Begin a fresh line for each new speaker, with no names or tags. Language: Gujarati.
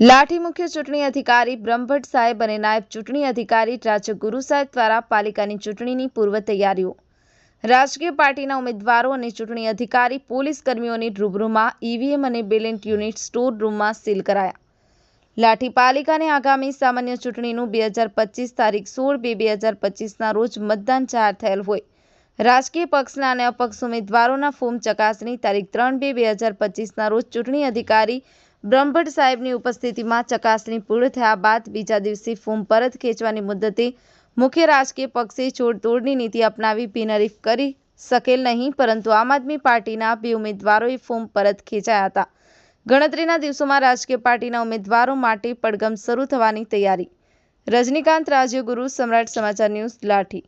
લાઠી મુખ્ય ચૂંટણી અધિકારી બ્રહ્મભટ્ટ સાહેબ અને નાયબ ચૂંટણી અધિકારી રાજગુરુ સાહેબ દ્વારા પાલિકાની ચૂંટણીની પૂર્વ તૈયારીઓ. રાજકીય પાર્ટીના ઉમેદવારો અને ચૂંટણી અધિકારી પોલીસ કર્મીઓની રૂબરૂમાં ઈવીએમ અને બેલેન્ટ યુનિટ સ્ટોર રૂમમાં સીલ કરાયા. લાઠી પાલિકાને આગામી સામાન્ય ચૂંટણીનું બે હજાર પચીસ તારીખ સોળ બે બે હજાર પચીસના રોજ મતદાન જાહેર થયેલ હોય. રાજકીય પક્ષના અને અપક્ષ ઉમેદવારોના ફોર્મ ચકાસણી તારીખ ત્રણ બે બે હજાર પચીસના રોજ ચૂંટણી અધિકારી બ્રહ્મભટ્ટ સાહેબની ઉપસ્થિતિમાં ચકાસણી પૂર્ણ થયા બાદ બીજા દિવસે ફોર્મ પરત ખેંચવાની મુદ્દતે મુખ્ય રાજકીય પક્ષે છોડતોડની નીતિ અપનાવી બિનહરીફ કરી શકેલ નહીં, પરંતુ આમ આદમી પાર્ટીના બે ઉમેદવારોએ ફોર્મ પરત ખેંચાયા હતા. ગણતરીના દિવસોમાં રાજકીય પાર્ટીના ઉમેદવારો માટે પડગમ શરૂ થવાની તૈયારી. રજનીકાંત રાજ્યગુરુ, સમ્રાટ સમાચાર ન્યૂઝ, લાઠી.